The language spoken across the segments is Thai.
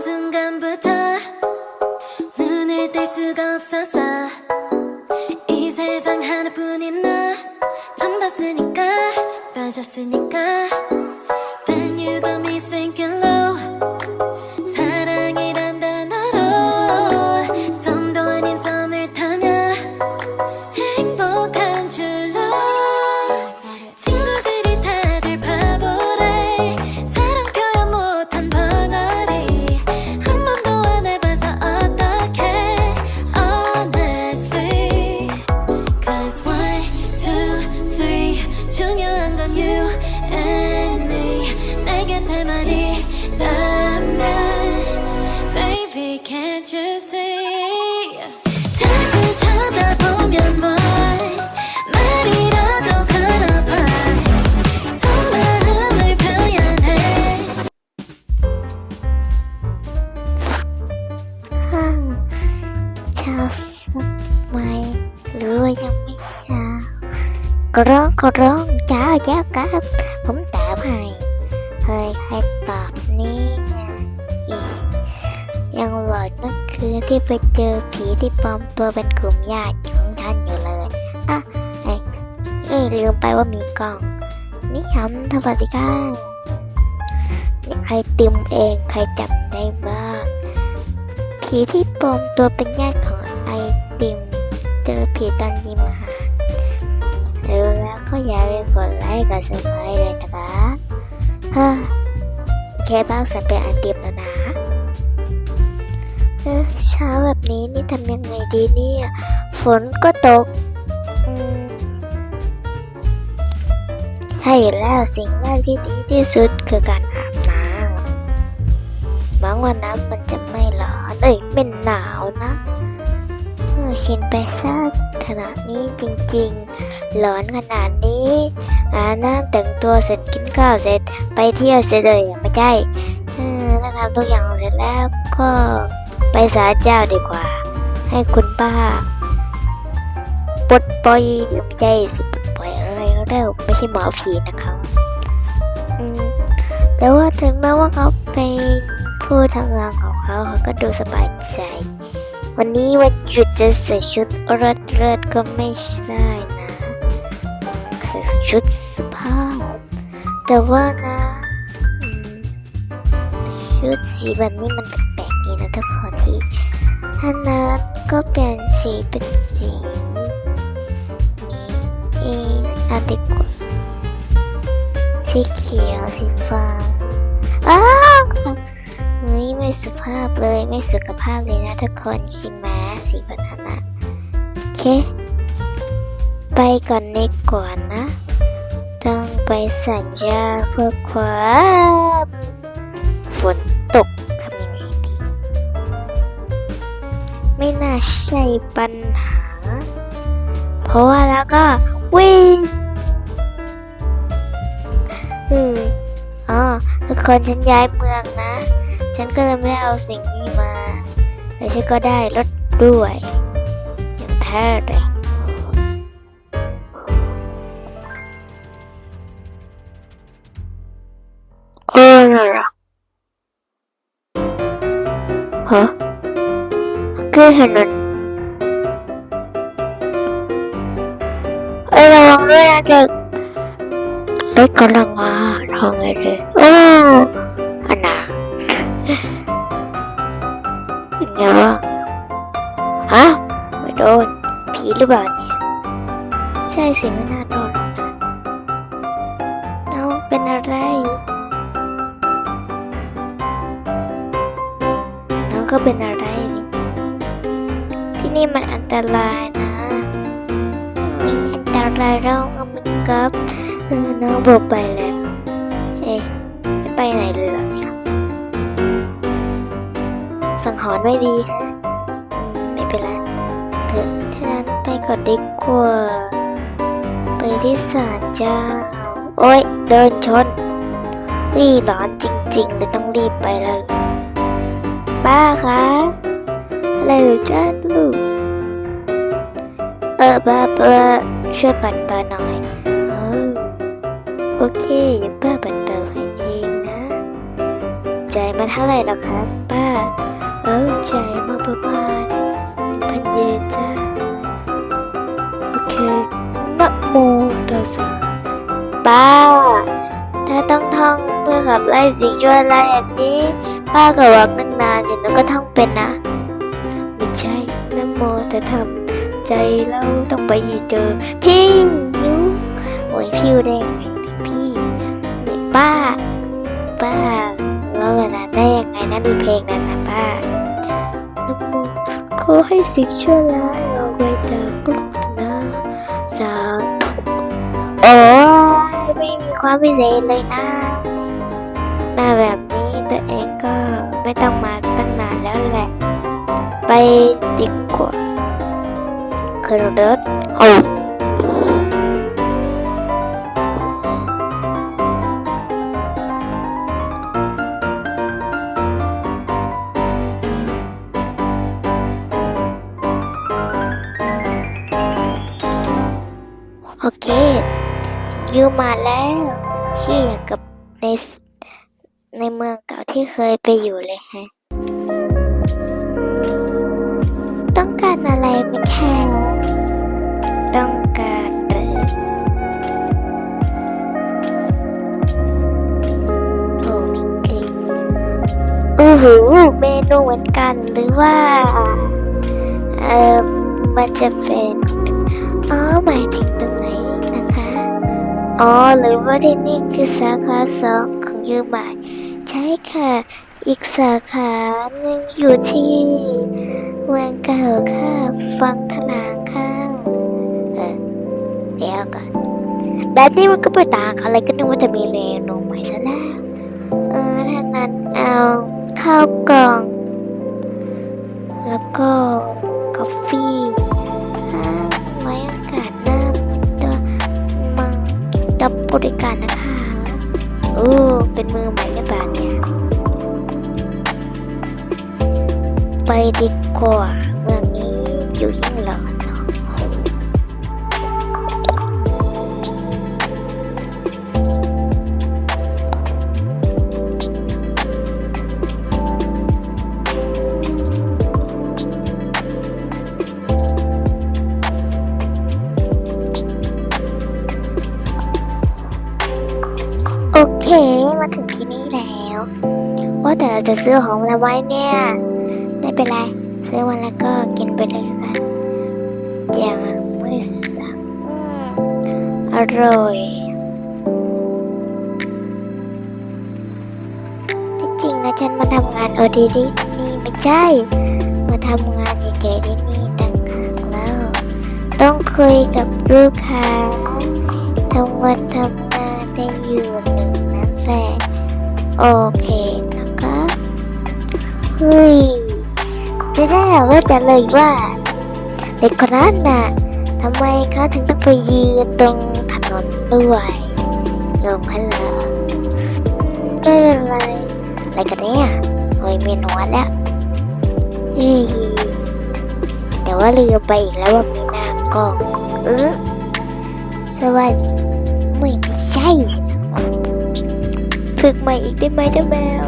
순간부터 눈을 뗄 수가 없었어 이 세상 하나뿐인 너 처음 봤으니까 빠졌으니까 ร้องกร้องเช้าเช้าครับ ผมตามให้เฮ้ยใครตอบนี่ยังหลอนเมื่อคืนที่ไปเจอผีที่ปลอมตัวเป็นกลุ่มญาติของท่านอยู่เลยอะเอ้เอ้ลืมไปว่ามีกล้องนี่ฮันสวัสดีครับนี่ไอติมเองใครจับได้บ้างผีที่ปลอมตัวเป็นญาติของไอติม เจอผีตอนยิ้มาหารรู้แล้วก็อย่าลืมกดไลค์กดซับสไครต์เลยนะคะเฮ้อแค่บ้างสันเป็นอติมแล้วนะเออเช้าแบบนี้นี่ทำยังไงดีเนี่ย ฝนก็ตกใช่แล้วสิ่งแรกที่ดีที่สุดคือการอาบน้ำหวังว่าน้ำมันจะไม่ร้อนเอ้ยไม่หนาวนะ ชินไปซะขนาดนี้จริงๆร้อนขนาดนี้อาบน้ำแต่งตัวเสร็จกินข้าวเสร็จไปเที่ยวเสร็จเลยไม่ใช่ถ้าทำทุกอย่างเสร็จแล้วก็ไปศาลเจ้าดีกว่า ให้คุณป้าปลดปล่อยไม่ใช่สิปลดปล่อยอะไรเร็วไม่ใช่หมอผีนะครับแต่ว่าถึงแม้ว่าเขาไปผู้ทำงานของเขาเขาก็ดูสบายใจ วันนี้วันหยุดจะใส่ชุดเริดเริดๆก็ไม่ได้นะใส่ชุดสุภาพแต่ว่านะชุดสีแบบนี้มันแปลกๆดีนะทุกคนที่ถ้านั้นก็เปลี่ยนสีเป็นสีนี้เองอาดีกว่าสีเขียวสีฟ้าอ้าว ไม่สุภาพเลยไม่สุขภาพเลยนะทุกคนชิมมาสีแบบนั้นะโอเค ไปก่อนดีกว่านะ ต้องไปสัญญาเพื่อความฝนตกทำยังไงดี ไม่น่าใช่ปัญหา เพราะว่าแล้วก็วิ่งอืมอ๋อทุกคนฉันย้ายเมือง ฉันก็เลยไม่ได้เอาสิ่งนี้มา แต่ฉันก็ได้รถด้วย อย่างแท้เลยเอออะไรอะฮะคือเห็นมันเอ้ยระวังด้วยนะเด็กรถกำลังมาทางไงเลยโอ้ เป็นไงวฮะไม่โดน ผีหรือเปล่าเนี่ย ใช่สิไม่น่าโดนหรอกนะเอาเป็นอะไรน้องก็เป็นอะไรนี่ ที่นี่มันอันตรายนะมีอันตรายเราเอามันกับเออน้องบอกไปแล้ว เอ๊ะไปไหนเลยเหรอเนี่ย สังหรณ์ไม่ดีฮะไม่เป็นไรเถอะถ้านั้นไปก่อนดีกว่า ไปที่ศาลเจ้า โอ๊ยเดินชนรีร้อนจริงๆเลยต้องรีบไปแล้ว ป้าคะอะไรเหรอจ้าลูก เออป้าป้าช่วยปัดป้าหน่อยเออโอเคเดี๋ยวป้าปัดเป่าให้เองนะ ใจมาเท่าไหร่ล่ะครับป้า เออจ่ายมาประมาณพันเยนจ้าโอเคนะโมตัสสะป้าถ้าต้องท่องเพื่อขับไล่สิ่งชั่วร้ายแบบนี้ ป้าก็หวังตั้งนานจนนก็ท่องเป็นนะไม่ใช่นะโมแต่ทำใจเราต้องไปเจอ พี่ยูโอ้ยพี่ได้ยังไงเนี่ยพี่เนี่ยป้าป้า นั้นได้ยังไงนะดูเพลงนั้นนะป้านะโมขอให้สิ่งชั่วร้ายออกไปจากโลกนะสาธุโอ้ยไม่มีความพิเศษเลยนะหน้าแบบนี้ตัวเองก็ไม่ต้องมาตั้งนานแล้วแหละ ไปดีกว่าขึ้นรถโอ้ โอเคอยู่มาแล้วที่อย่างกับในในเมืองเก่าที่เคยไปอยู่เลยฮะ ต้องการอะไรไหมคะต้องการหรือโอ้มีกลิ่นอือหือเมนูเหมือนกันหรือว่า เอ่อมันจะเป็น อ๋อหมายถึง อ๋อหรือว่าที่นี่คือสาขาสองของยูหมายใช่ค่ะ อีกสาขาหนึ่งอยู่ที่เมืองเก่าค่ะฟังทนางข้างเออเดี๋ยวก่อนแบบนี้มันก็ไปต่างอะไรก็นึกว่าจะมีเมนูใหม่ซะแล้วเออถ้านั้นเอาข้าวกล่อง แล้วก็กาแฟ ดับบริการนะคะ โอ้ เป็นมือใหม่หรือเปล่าเนี่ย ไปดีกว่าเมืองนี้อยู่ยิ่งหลอน ถึงที่นี่แล้ว ว่าแต่เราจะซื้อของอะไรไว้เนี่ย ไม่เป็นไร ซื้อมาแล้วก็กินไปเลยกันอย่างไม่สั่งอร่อยที่จริงนะฉันมาทำงานโอทีที่นี่ไม่ใช่ มาทำงานใหญ่ๆที่นี่ต่างหากแล้ว ต้องคุยกับลูกค้าทำวันทำงานได้อยู่หนึ่งนั่นแหละ โอเคนะคะเฮ้ยจะได้รู้จักเลยว่าเด็กคนนั้นน่ะทำไมเขาถึงต้องไปยืนตรงถนนด้วยงงฮัลโหลไม่เป็นไรอะไรกันเนี่ยโอ้ยเมนูแล้วเฮ้ยแต่ว่าลืมไปอีกแล้วว่ามีหน้ากล้องเออสวัสดีไม่ไม่ใช่ ฝึกใหม่อีกได้ไหมเจ้าแมว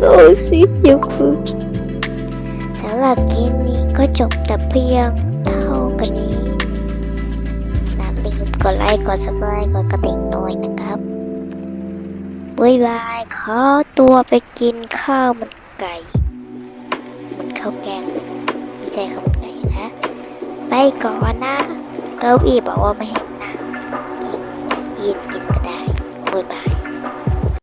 โอ้ยสิอยากฝึกสำหรับคลิปนี้ก็จบแต่เพียงเท่ากันนี้อย่าลืมกดไลค์กด subscribe กดกระดิ่งหน่อยนะครับบ๊ายบายขอตัวไปกินข้าวมันไก่ มันข้าวแกงเลยไม่ใช่ข้าวมันไก่นะ ไปก่อนนะ เก้าอี้บอกว่าไม่ให้นั่งกินยืนกินก็ได้บ๊ายบาย